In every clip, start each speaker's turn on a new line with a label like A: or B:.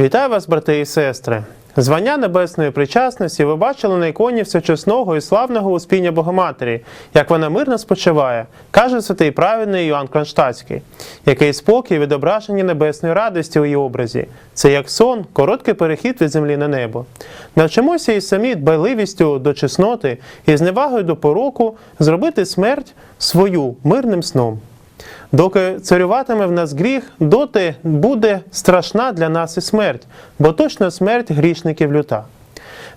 A: Вітаю вас, брати і сестри! Звання Небесної причасності ви бачили на іконі всечесного і славного успіння Богоматері, як вона мирно спочиває, каже святий праведний Іоанн Кронштадтський. Який спокій відображення небесної радості у її образі. Це як сон, короткий перехід від землі на небо. Навчимося і самі дбайливістю до чесноти і зневагою до пороку зробити смерть свою мирним сном. Доки царюватиме в нас гріх, доти буде страшна для нас і смерть, бо точно смерть грішників люта.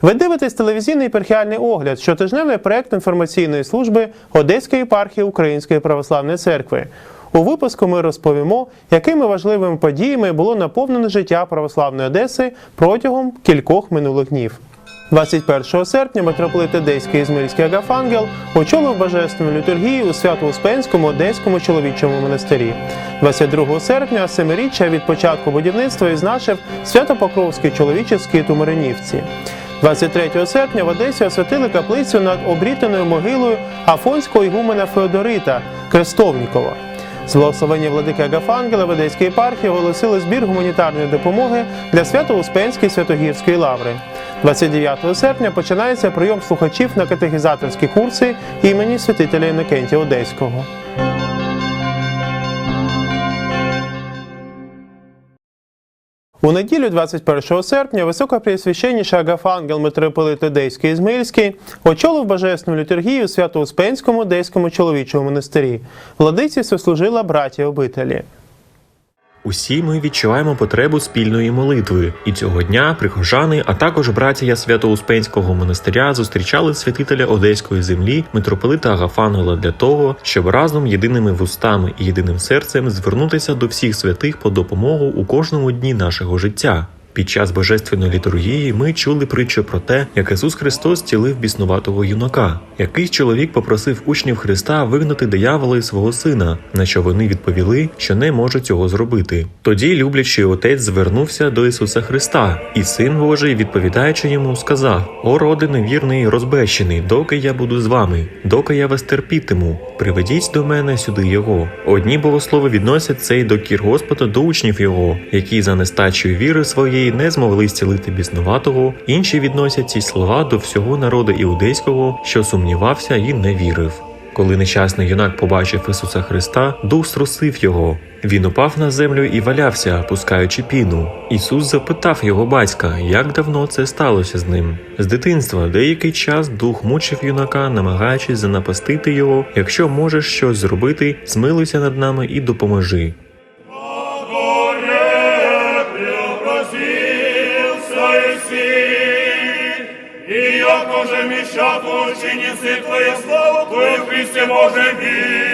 A: Ви дивитесь телевізійний епархіальний огляд, щотижневий проект інформаційної служби Одеської єпархії Української православної церкви. У випуску ми розповімо, якими важливими подіями було наповнено життя православної Одеси протягом кількох минулих днів. 21 серпня митрополит Одеський Ізмаїльський Агафангел очолив божественну літургію у Свято-Успенському Одеському чоловічому монастирі. 22 серпня, семиріччя від початку будівництва, відзначив Свято-Покровський чоловіческий Тумаринівці. 23 серпня в Одесі освятили каплицю над обрітаною могилою Афонського ігумена Феодорита Крестовнікова. З благословення владики Агафангела в Одеській єпархії оголосили збір гуманітарної допомоги для Свято-Успенської Святогірської лаври. 29 серпня починається прийом слухачів на катехізаторські курси імені святителя Інокентія Одеського. У неділю 21 серпня високопреосвященніший Агафангел митрополит Одеський Ізмаїльський очолив божественну літургію Свято-Успенському Одеському чоловічому монастирі. Владиці сослужила братія обителі.
B: Усі ми відчуваємо потребу спільної молитви, і цього дня прихожани, а також братія Свято-Успенського монастиря зустрічали святителя Одеської землі, митрополита Агафангела для того, щоб разом єдиними вустами і єдиним серцем звернутися до всіх святих по допомогу у кожному дні нашого життя. Під час божественної літургії ми чули притчу про те, як Ісус Христос цілив біснуватого юнака. Якийсь чоловік попросив учнів Христа вигнати диявола із свого сина, на що вони відповіли, що не можуть цього зробити. Тоді люблячий отець звернувся до Ісуса Христа, і син Божий, відповідаючи йому, сказав: О, роди невірний, і розбещений, доки я буду з вами, доки я вас терпітиму, приведіть до мене сюди його. Одні богослови відносять цей докір Господа до учнів його, які за нестачею віри своєї не змогли зцілити біснуватого, інші відносять ці слова до всього народу іудейського, що сумнівався і не вірив. Коли нещасний юнак побачив Ісуса Христа, дух струсив його. Він упав на землю і валявся, пускаючи піну. Ісус запитав його батька, як давно це сталося з ним. З дитинства деякий час дух мучив юнака, намагаючись занапастити його. Якщо можеш щось зробити, змилуйся над нами і допоможи.
C: Мещат ученицы Твоей славу Твою Христе можем видишь,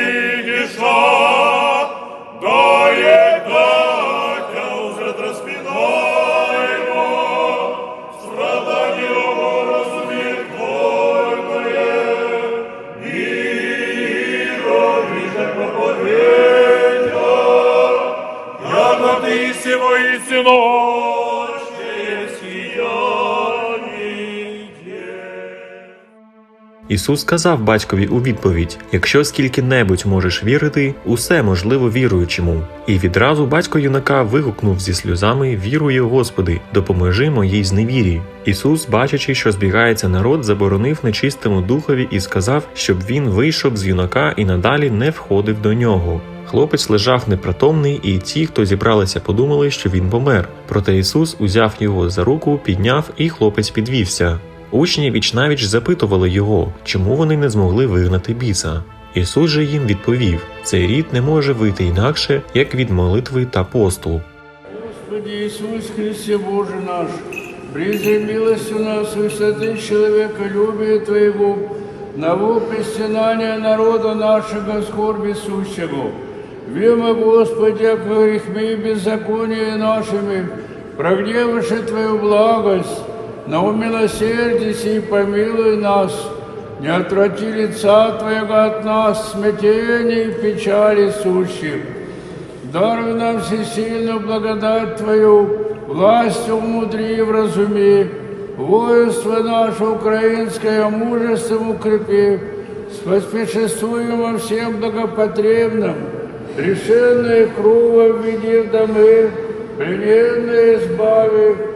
B: Ісус сказав батькові у відповідь: якщо скільки-небудь можеш вірити, усе можливо віруючому. І відразу батько юнака вигукнув зі сльозами: Вірую, Господи, допоможи моїй зневірі. Ісус, бачачи, що збігається народ, заборонив нечистому духові і сказав, щоб він вийшов з юнака і надалі не входив до нього. Хлопець лежав непритомний, і ті, хто зібралися, подумали, що він помер. Проте Ісус узяв його за руку, підняв, і хлопець підвівся. Учні вічнавіч запитували його, чому вони не змогли вигнати біса. Ісус же їм відповів: цей рід не може вийти інакше, як від молитви та посту.
D: Господи Иисус Христе Боже наш, призи милостью нас и святых человеколюбие Твоего, нового пристинания народа нашего скорби сущего. Вема, Господи, о грехме и беззаконии нашими, прогневавши Твою благость, но умилосердись и помилуй нас, не отврати лица Твоего от нас, смятений и печали сущих. Даруй нам всесильную благодать Твою, властью умудри и вразуми, воинство наше украинское мужеством укрепи, споспешествуем во всем благопотребном, решенное кругом введи в домы, плененные избави.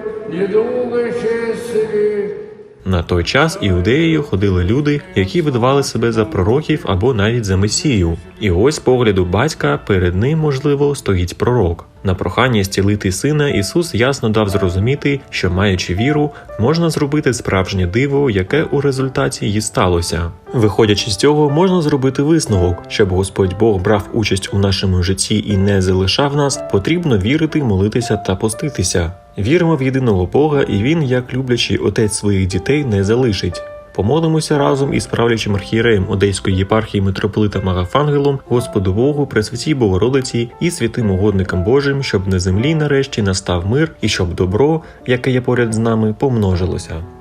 B: На той час іудеєю ходили люди, які видавали себе за пророків або навіть за месію. І ось погляду батька перед ним, можливо, стоїть пророк. На прохання зцілити сина Ісус ясно дав зрозуміти, що маючи віру, можна зробити справжнє диво, яке у результаті їй сталося. Виходячи з цього, можна зробити висновок, щоб Господь Бог брав участь у нашому житті і не залишав нас, потрібно вірити, молитися та поститися. Віримо в єдиного Бога, і Він, як люблячий отець своїх дітей, не залишить. Помолимося разом із правлячим архієреєм Одеської єпархії митрополитом Агафангелом, Господу Богу, Пресвятій Богородиці і святим угодникам Божим, щоб на землі нарешті настав мир і щоб добро, яке є поряд з нами, помножилося.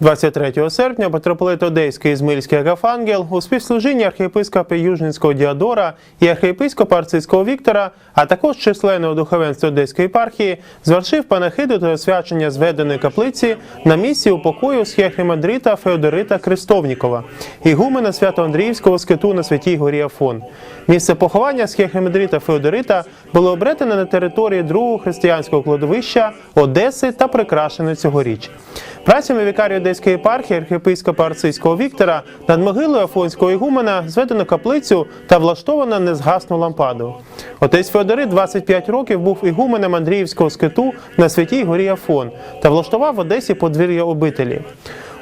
A: 23 серпня митрополит Одеський Ізмильський Агафангел у співслужінні архієпископа Южненського Діадора і архієпископа Арцизького Віктора, а також численного духовенства Одеської єпархії, звершив панахиду та освячення зведеної каплиці на місці упокою схіахімандрита Феодорита Крестовнікова, ігумена Свято-Андріївського скиту на Святій горі Афон. Місце поховання схіахімандрита Феодорита було обретене на території другого християнського кладовища Одеси та прикрашене цьогоріч. Працями вікарії Одеської єпархії архієпископа Арцизького Віктора над могилою Афонського ігумена зведено каплицю та влаштовано незгасну лампаду. Отець Феодорит 25 років був ігуменем Андріївського скиту на святій горі Афон та влаштував в Одесі подвір'я обителі.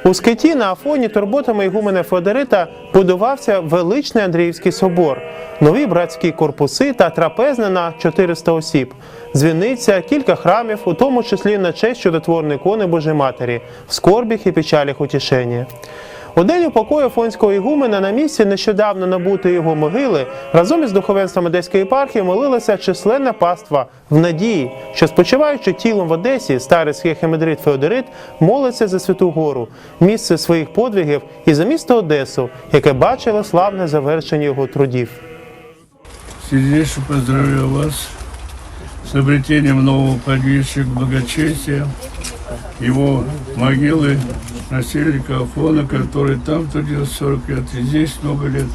A: У скиті на Афоні турботами ігумена Феодорита будувався величний Андріївський собор, нові братські корпуси та трапезна на 400 осіб, дзвіниця, кілька храмів, у тому числі на честь чудотворної ікони Божої Матері, в скорбіх і печалях утішення. День упокою Афонського ігумена на місці нещодавно набутої його могили разом із духовенством Одеської єпархії молилася численна паства в надії, що спочиваючи тілом в Одесі, старий схехемедрит Феодорит молиться за Святу Гору, місце своїх подвигів і за місто Одесу, яке бачило славне завершення його трудів.
D: Сердечно поздравляю вас с обретением нового подвижника благочестия, его могилы насельника Афона, который там трудился 40 лет. И здесь много лет,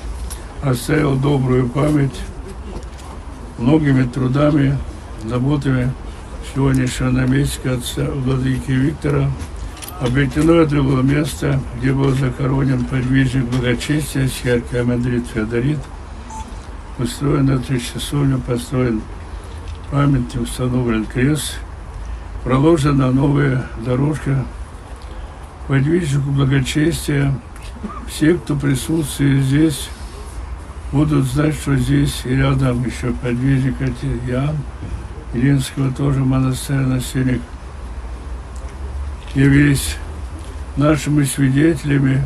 D: оставил добрую память многими трудами, заботами сегодняшнего наместника отца владыки Виктора. Обретено это было место, где был захоронен подвижник благочестия Схиархий Амандрит Феодорит, устроен эту часовню, построен памятник, установлен крест, проложена новая дорожка подвижнику благочестия. Все, кто присутствует здесь, будут знать, что здесь и рядом еще подвижник Иоанн, Ильинского тоже монастыря насельник, явились нашими свидетелями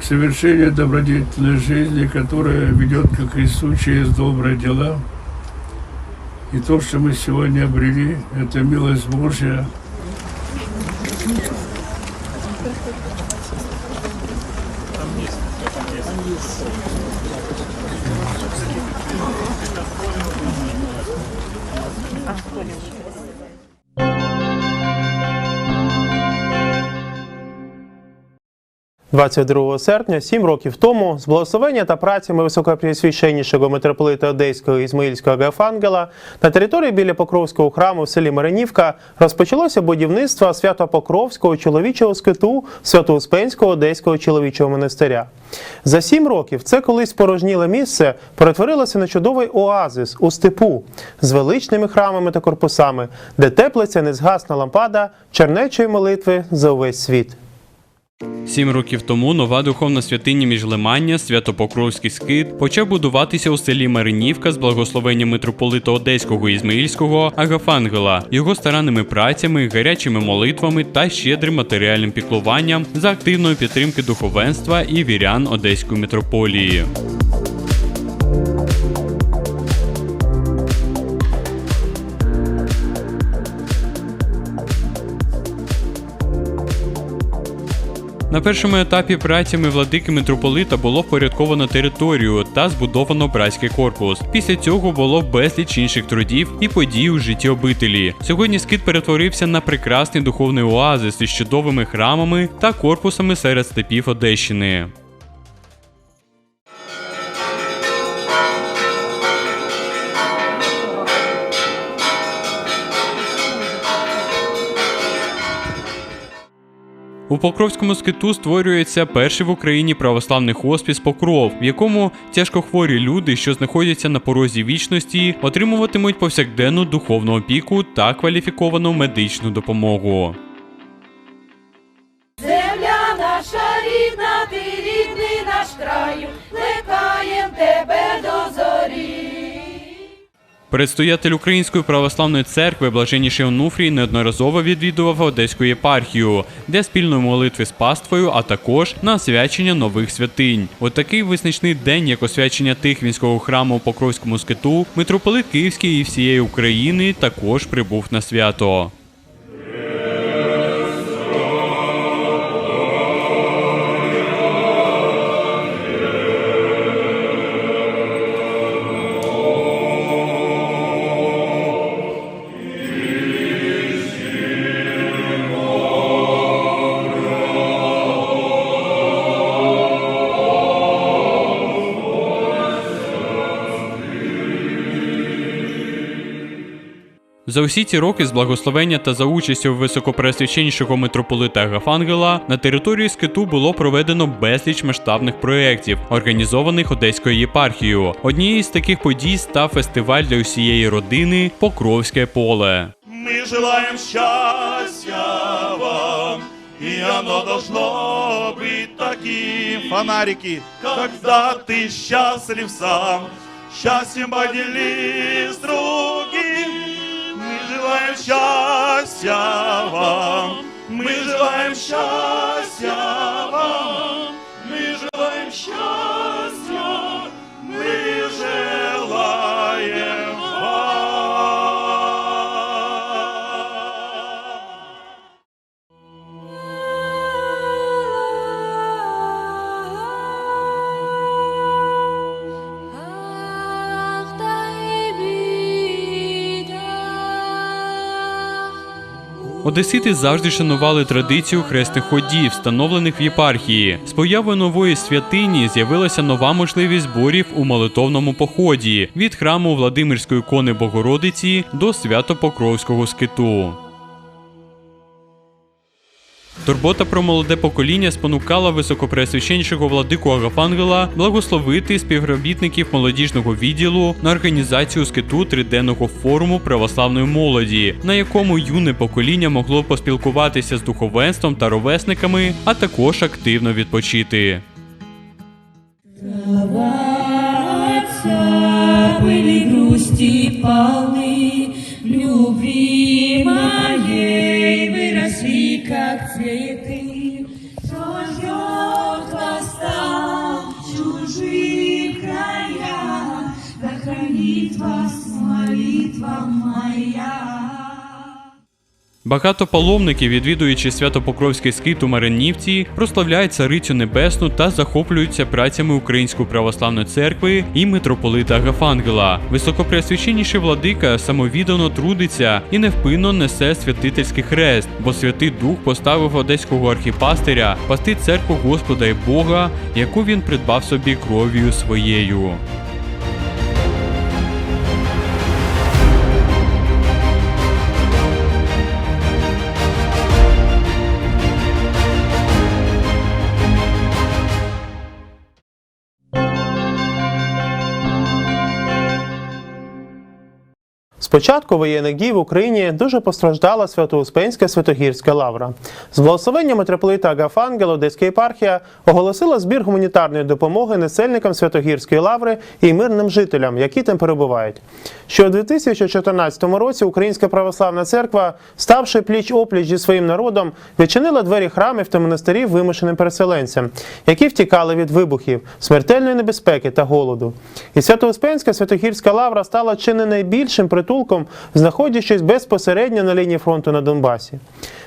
D: к совершению добродетельной жизни, которая ведет ко Христу через добрые дела. И то, что мы сегодня обрели, это милость Божья.
A: – 22 серпня, сім років тому, з благословення та працями високопреосвященнішого митрополита Одеського Ізмаїльського Агафангела на території біля Покровського храму в селі Маринівка розпочалося будівництво Свято-Покровського чоловічого скиту Свято-Успенського Одеського чоловічого монастиря. За сім років це колись порожніле місце перетворилося на чудовий оазис у степу з величними храмами та корпусами, де теплиться незгасна лампада чернечої молитви за увесь світ.
E: Сім років тому нова духовна святиня Міжлимання, Святопокровський скит, почав будуватися у селі Маринівка з благословенням митрополита Одеського і Ізмаїльського Агафангела, його старанними працями, гарячими молитвами та щедрим матеріальним піклуванням за активної підтримки духовенства і вірян Одеської митрополії. На першому етапі працями владики митрополита було впорядковано територію та збудовано братський корпус. Після цього було безліч інших трудів і подій у житті обителі. Сьогодні скит перетворився на прекрасний духовний оазис із чудовими храмами та корпусами серед степів Одещини. У Покровському скиту створюється перший в Україні православний хоспіс Покров, в якому тяжкохворі люди, що знаходяться на порозі вічності, отримуватимуть повсякденну духовну опіку та кваліфіковану медичну допомогу.
F: Земля наша рідна, ти рідний наш краю,
E: Предстоятель Української православної церкви Блаженніший Онуфрій неодноразово відвідував Одеську єпархію, де спільної молитви з паствою, а також на освячення нових святинь. У такий визначний день, як освячення Тихвінського храму у Покровському скиту, митрополит Київський і всієї України також прибув на свято. За усі ці роки з благословення та за участю високопреосвященнішого митрополита Агафангела на території скиту було проведено безліч масштабних проєктів, організованих Одеською єпархією. Однією з таких подій став фестиваль для усієї родини Покровське поле.
C: Мы желаем счастья вам, и оно должно быть таким.
G: Фонарики.
C: Когда ты счастлив сам, счастьем поделись с другим. Мы желаем счастья вам, мы желаем счастья вам, мы желаем счастья,
E: Одесити завжди шанували традицію хрестих ходів, встановлених в єпархії. З появою нової святині з'явилася нова можливість зборів у молитовному поході від храму Владимирської кони Богородиці до Свято-Покровського скиту. Турбота про молоде покоління спонукала високопреосвященнішого владику Агафангела благословити співробітників молодіжного відділу на організацію скиту триденного форуму православної молоді, на якому юне покоління могло поспілкуватися з духовенством та ровесниками, а також активно відпочити.
F: Грусти
E: Багато паломників, відвідуючи Свято-Покровський скит у Маринівці, прославляють царицю небесну та захоплюються працями Української православної церкви і митрополита Агафангела. Високопреосвященніший владика самовіддано трудиться і невпинно несе святительський хрест, бо Святий Дух поставив одеського архіпастиря пасти церкву Господа і Бога, яку він придбав собі кров'ю своєю.
A: З початку воєнних дій в Україні дуже постраждала Свято-Успенська Святогірська лавра. З благословення митрополита Агафангела Одеська єпархія оголосила збір гуманітарної допомоги насельникам Святогірської лаври і мирним жителям, які там перебувають. Що у 2014 році Українська православна церква, ставши пліч опліч зі своїм народом, відчинила двері храмів та монастирів вимушеним переселенцям, які втікали від вибухів, смертельної небезпеки та голоду. І Свято-Успенська Святогірська лавра стала чи не найбільшим притулком, знаходячись безпосередньо на лінії фронту на Донбасі.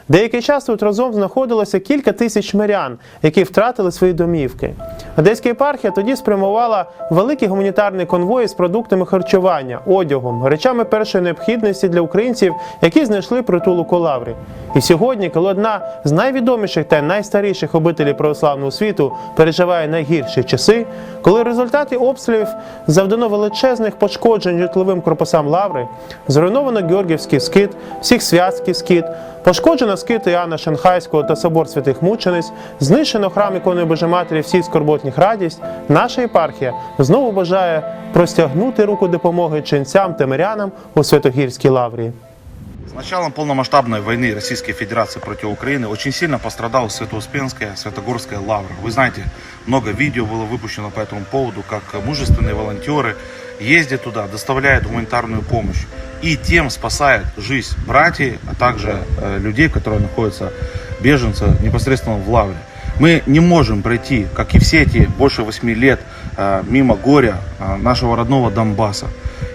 A: Деякий час тут разом знаходилося кілька тисяч мирян, які втратили свої домівки. Одеська єпархія тоді спрямувала великий гуманітарний конвой з продуктами харчування, одягом, речами першої необхідності для українців, які знайшли притулок у лаврі. І сьогодні, коли одна з найвідоміших та найстаріших обителів православного світу переживає найгірші часи, коли в результаті обстрілів завдано величезних пошкоджень житловим корпусам лаври, зруйновано Георгіївський скит, всіх святський скит, пошкоджено скит Іоанна Шанхайського та собор святих мучениць, знищено храм ікони Божої Матері всіх скорботних радість, наша єпархія знову бажає простягнути руку допомоги ченцям та мирянам у Святогірській лаврі.
G: С началом полномасштабной войны Российской Федерации против Украины очень сильно пострадала Свято-Успенская, Святогорская лавра. Вы знаете, много видео было выпущено по этому поводу, как мужественные волонтеры Ездят туда, доставляют гуманитарную помощь и тем спасают жизнь братьев, а также э, людей, которые находятся, беженцы, непосредственно в лавре. Мы не можем пройти, как и все эти больше 8 лет, э, мимо горя э, нашего родного Донбасса.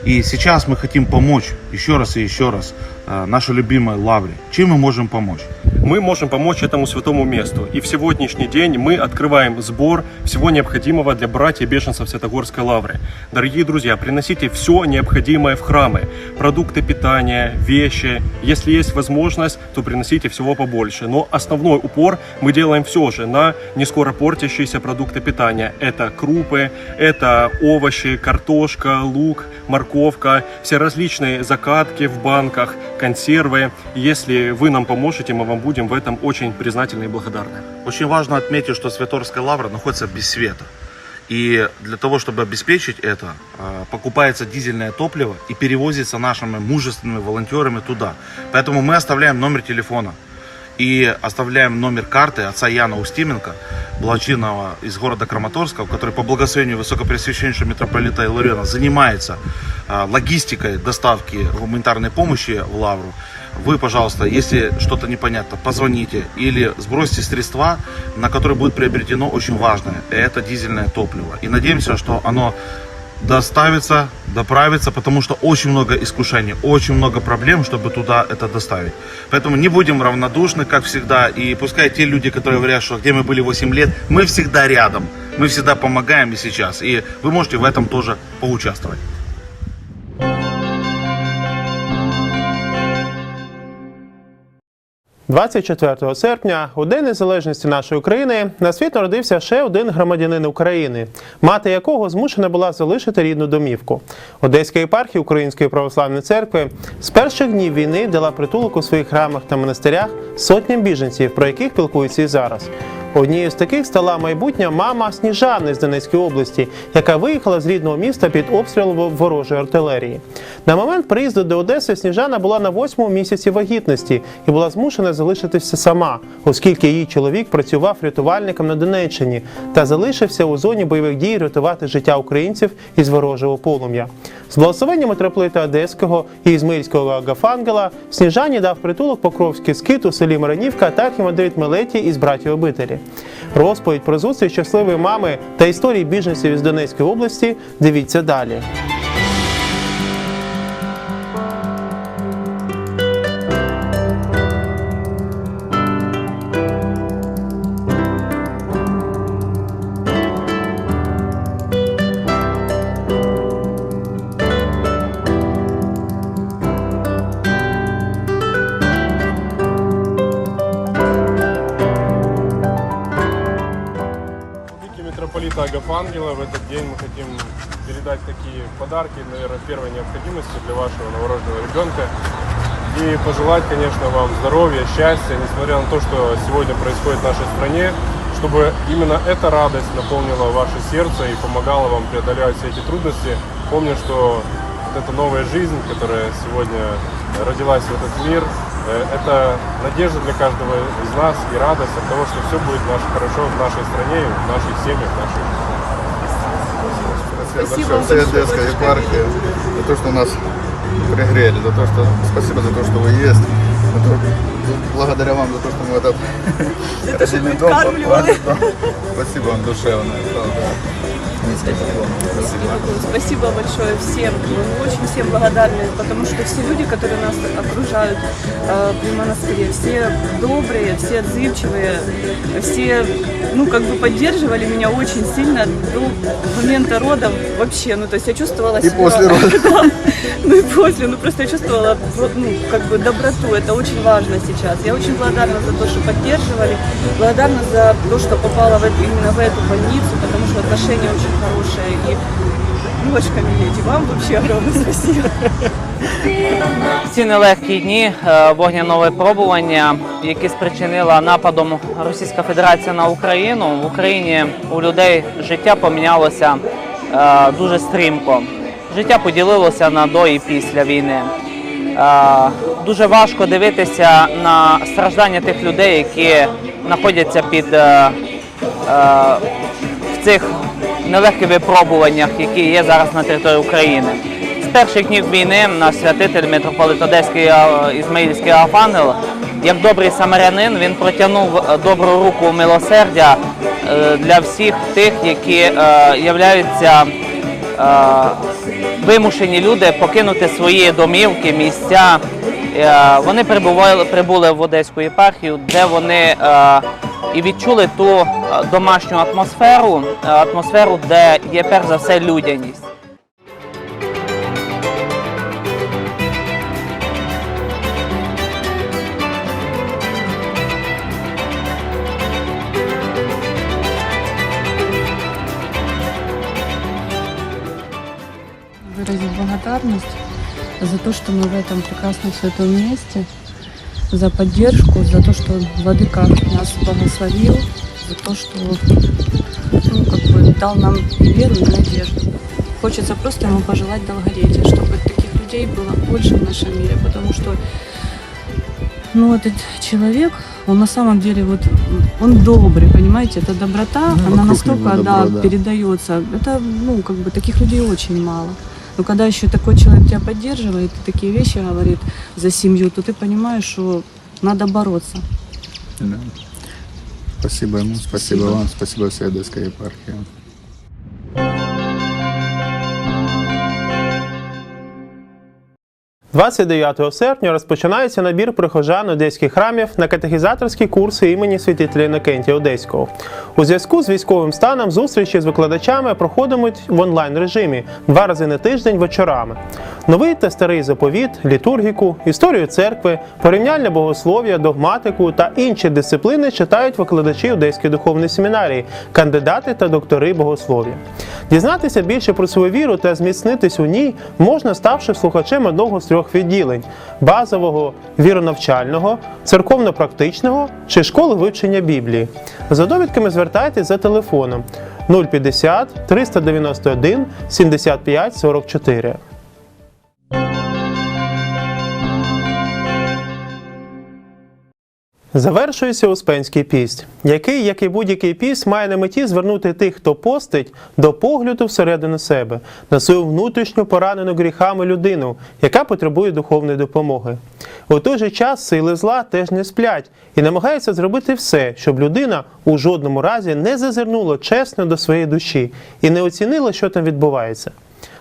G: И сейчас мы хотим помочь еще раз и еще раз нашей любимой Лавре. Чем мы можем помочь?
H: мы можем помочь этому святому месту. И в сегодняшний день мы открываем сбор всего необходимого для братьев беженцев Святогорской лавры. Дорогие друзья, приносите все необходимое в храмы. Продукты питания, вещи. Если есть возможность, то приносите всего побольше. Но основной упор мы делаем все же на не скоро портящиеся продукты питания. Это крупы, это овощи, картошка, лук, морковка, все различные закатки в банках, консервы. Если вы нам поможете, мы вам будем в этом очень признательны и благодарны.
G: Очень важно отметить, что Святорская Лавра находится без света. И для того, чтобы обеспечить это, э, покупается дизельное топливо и перевозится нашими мужественными волонтерами туда. Поэтому мы оставляем номер телефона и оставляем номер карты отца Яна Устименко, благочинного из города Краматорска, который по благословению Высокопресвященнейшего митрополита Илариона занимается э, логистикой доставки гуманитарной помощи в Лавру. Вы, пожалуйста, если что-то непонятно, позвоните или сбросьте средства, на которые будет приобретено очень важное. Это дизельное топливо. И надеемся, что оно доставится, доправится, потому что очень много искушений, очень много проблем, чтобы туда это доставить. Поэтому не будем равнодушны, как всегда, и пускай те люди, которые говорят, что где мы были 8 лет, мы всегда рядом, мы всегда помогаем и сейчас, и вы можете в этом тоже поучаствовать. –
A: 24 серпня, у День Незалежності нашої України, на світ народився ще один громадянин України, мати якого змушена була залишити рідну домівку. Одеська єпархія Української православної церкви з перших днів війни дала притулок у своїх храмах та монастирях сотням біженців, про яких пілкуються і зараз. Однією з таких стала майбутня мама Сніжани з Донецької області, яка виїхала з рідного міста під обстріл ворожої артилерії. На момент приїзду до Одеси Сніжана була на восьмому місяці вагітності і була змушена залишитися сама, оскільки її чоловік працював рятувальником на Донеччині та залишився у зоні бойових дій рятувати життя українців із ворожого полум'я. З благословення митрополита Одеського і Ізмаїльського Агафангела Сніжані дав притулок Покровський скит у селі Маранівка та архімандрит Мелеті із братів обителі. Розповідь про зустріч щасливої мами та історії біженців із Донецької області дивіться далі.
I: Митрополита Агафангела, в этот день мы хотим передать такие подарки, наверное, первой необходимости для вашего новорожденного ребенка. И пожелать, конечно, вам здоровья, счастья, несмотря на то, что сегодня происходит в нашей стране, чтобы именно эта радость наполнила ваше сердце и помогала вам преодолевать все эти трудности. Помню, что вот эта новая жизнь, которая сегодня родилась в этот мир, э, это надежда для каждого из нас и радость от того, что все будет наш- хорошо в нашей стране, в наших семьях, в нашей
J: Спасибо большое всей Одесской епархии за то, что нас пригрели, за то, что спасибо за то, что вы есть. За то- благодаря вам за то, что мы в этот родильный дом попали. Спасибо вам душевное.
K: Спасибо большое всем. Мы очень всем благодарны, потому что все люди, которые нас окружают э, при монастыре, все добрые, все отзывчивые, все, ну, как бы поддерживали меня очень сильно до момента родов вообще. Ну, то есть я чувствовала
J: И
K: себя-
J: после родов.
K: Да. Ну и после, ну просто я чувствовала, ну, как бы доброту, это очень важно сейчас. Я очень благодарна за то, что поддерживали, благодарна за то, что попала в именно в эту больницу, потому отношения очень хорошие. И Милочка Миледи, вам вообще огромное спасибо.
L: Ці нелегкі дні е, вогняного випробування, які спричинила нападом Російська Федерація на Україну, в Україні у людей життя помінялося е, дуже стрімко. Життя поділилося на до і після війни. Е, Дуже важко дивитися на страждання тих людей, які знаходяться під цих нелегких випробуваннях, які є зараз на території України. З перших днів війни наш святитель митрополит Одеський Ізмаїльський Архангел, як добрий самарянин, він протягнув е, добру руку милосердя е, для всіх тих, які е, являються вимушені люди покинути свої домівки, місця. Е, Вони прибували, прибули в Одеську єпархію, де вони е, і відчули ту е, домашню атмосферу, атмосферу, де є перш за все людяність.
K: Выразить благодарность за то, что мы в этом прекрасном святом месте, за поддержку, за то, что Владыка нас благословил, за то, что ну, как бы дал нам и веру и надежду. Хочется просто ему пожелать долголетия, чтобы таких людей было больше в нашем мире, потому что ну, этот человек, он на самом деле вот, он добрый, понимаете, эта доброта,
J: Ну,
K: она настолько,
J: него
K: да,
J: да.
K: передается. Это, ну, как бы таких людей очень мало. Но когда еще такой человек тебя поддерживает и такие вещи говорит за семью, то ты понимаешь, что надо бороться.
J: Да. Спасибо ему, спасибо, вам, спасибо всей Одесской епархии.
A: – 29 серпня розпочинається набір прихожан одеських храмів на катехізаторські курси імені святителя Інокентія Одеського. У зв'язку з військовим станом зустрічі з викладачами проходитимуть в онлайн режимі два рази на тиждень вечорами. Новий та старий заповіт, літургіку, історію церкви, порівняльне богослов'я, догматику та інші дисципліни читають викладачі Одеської духовної семінарії, кандидати та доктори богослов'я. Дізнатися більше про свою віру та зміцнитись у ній можна, ставши слухачем одного з трьох відділень: базового віронавчального, церковно-практичного чи школи вивчення Біблії. За довідками звертайтесь за телефоном 050 391 75 44. Завершується Успенський піст, який, як і будь-який піст, має на меті звернути тих, хто постить, до погляду всередину себе, на свою внутрішню поранену гріхами людину, яка потребує духовної допомоги. У той же час сили зла теж не сплять і намагаються зробити все, щоб людина у жодному разі не зазирнула чесно до своєї душі і не оцінила, що там відбувається.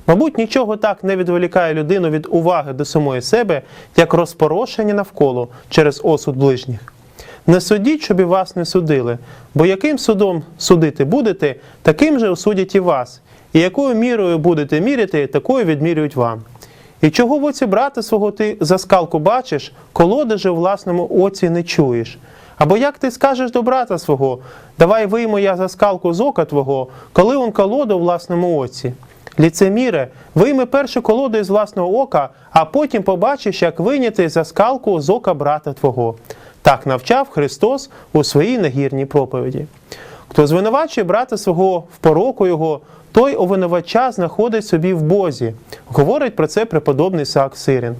A: Мабуть, нічого так не відволікає людину від уваги до самої себе, як розпорошення навколо через осуд ближніх. Не судіть, щоб і вас не судили, бо яким судом судити будете, таким же осудять і вас, і якою мірою будете міряти, такою відмірюють вам. І чого в оці брата свого ти за скалку бачиш, колоди же у власному оці не чуєш? Або як ти скажеш до брата свого, давай вийму я за скалку з ока твого, коли он колоду у власному оці? Ліцеміре, вийми першу колоду із власного ока, а потім побачиш, як вийняти за скалку з ока брата твого. Так навчав Христос у своїй нагірній проповіді. Хто звинувачує брата свого в пороку його, той овинувача знаходить собі в Бозі. Говорить про це преподобний Саак Сирин.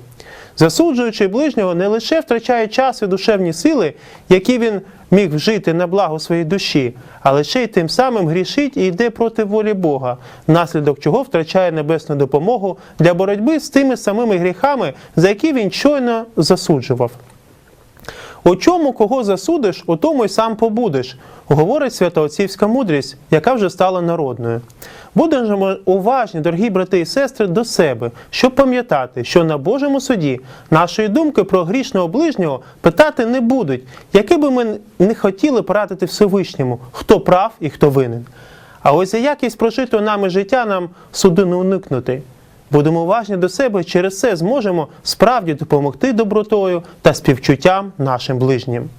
A: Засуджуючи ближнього, не лише втрачає час і душевні сили, які він міг вжити на благо своєї душі, але ще й тим самим грішить і йде проти волі Бога, внаслідок чого втрачає небесну допомогу для боротьби з тими самими гріхами, за які він щойно засуджував. У чому кого засудиш, у тому й сам побудеш, говорить святоотцівська мудрість, яка вже стала народною. Будемо уважні, дорогі брати і сестри, до себе, щоб пам'ятати, що на Божому суді нашої думки про грішного ближнього питати не будуть, яке би ми не хотіли порадити Всевишньому, хто прав і хто винен. А ось за якість прожитого нами життя нам суду не уникнути. Будемо уважні до себе, через це зможемо справді допомогти добротою та співчуттям нашим ближнім.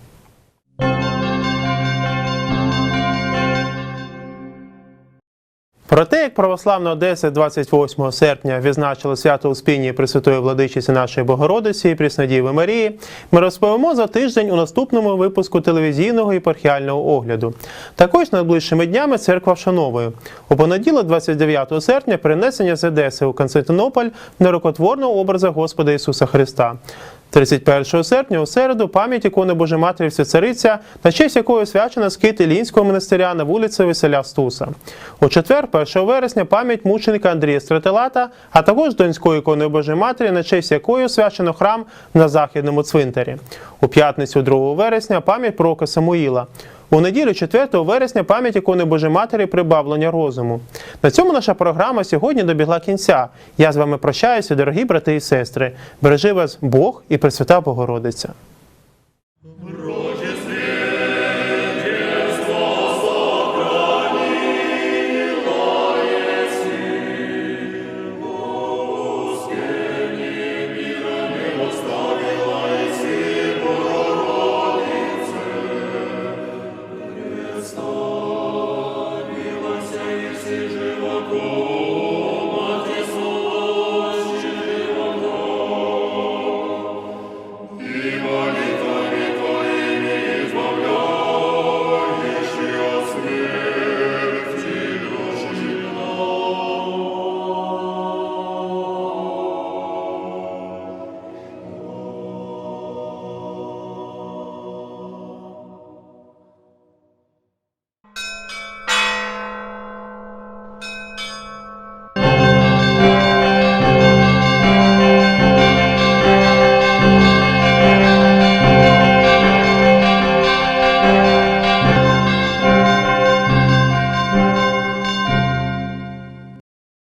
A: Про те, як православна Одеса 28 серпня відзначила свято Успіння Пресвятої Владичиці нашої Богородиці і Преснодіви Марії, ми розповімо за тиждень у наступному випуску телевізійного єпархіального огляду. Також найближчими днями церква вшановує. У понеділок, 29 серпня, перенесення з Одеси у Константинополь нерокотворного образа Господа Ісуса Христа. 31 серпня у середу пам'ять ікони Божої Всецариця, на честь якої свячена скит Ілінського монастиря на вулиці Веселя Стуса. У четвер, 1 вересня, пам'ять мученика Андрія Стратилата, а також донської ікони Божої Матері, на честь якої свячено храм на західному цвинтарі. У п'ятницю, 2 вересня, пам'ять пророка Самуїла. У неділю 4 вересня пам'ять ікони Божої Матері прибавлення розуму. На цьому наша програма сьогодні добігла кінця. Я з вами прощаюся, дорогі брати і сестри. Бережи вас Бог і Пресвята Богородиця.